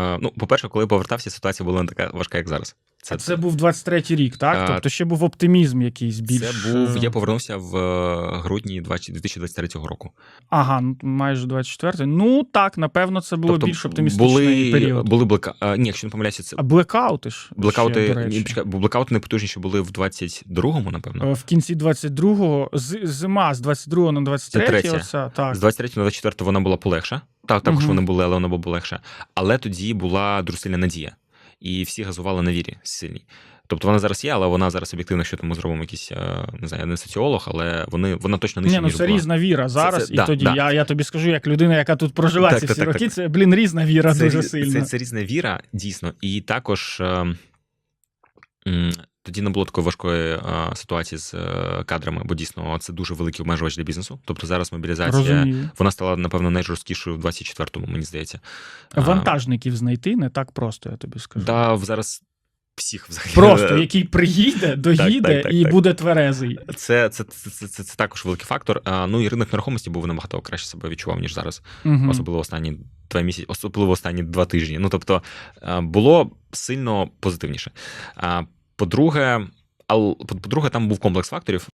Е, Ну, по-перше, коли повертався, ситуація була не така важка, як зараз. Це, це був 23-й рік, так? А, тобто ще був оптимізм якийсь більш. Це був. Я е, повернувся в е, грудні 2023 року. Ага, ну, майже 24-й. Ну так, напевно, це було більш оптимістичний були, період. були блека... а, Ні, якщо не помиляюся, це А блекаути ж. блекаути. ще, до речі. блекаути найпотужніші були в 22-му, напевно. В кінці 22-го, з- зима з 22 на 23 третя. оця, так. З 23 на 24 вона була полегша. Так, також Мгм. вони були, але вона була полегша. Але тоді була дуже сильна надія. І всі газували на вірі сильній. Тобто вона зараз є, але вона зараз об'єктивно, що тому зробимо якийсь, е, не знаю, я не соціолог, але вони, вона точно нижче, Ні, ну це була. різна віра зараз, це- і да, тоді да. Я, я тобі скажу, як людина, яка тут прожила Так, ці так, всі так, роки, так. це, блін, різна віра це, дуже різ- сильно. Це, це різна віра, дійсно. І також е, м, тоді не було такої важкої е, ситуації з е, кадрами, бо дійсно це дуже великий обмежувач для бізнесу. Тобто зараз мобілізація Розумію. вона стала, напевно, найжорсткішою в 24-му, мені здається. А, Вантажників знайти не так просто, я тобі скажу. Да, зараз всіх взагалі. Просто який приїде, доїде так, так, і так. буде тверезий. Це, це, це, це, це, це також великий фактор. А, ну і ринок нерухомості був набагато краще себе відчував, ніж зараз. Мгм. Особливо останні два місяці, особливо останні два тижні. Ну тобто а, було сильно позитивніше. А, По-друге, по-друге, там був комплекс факторів.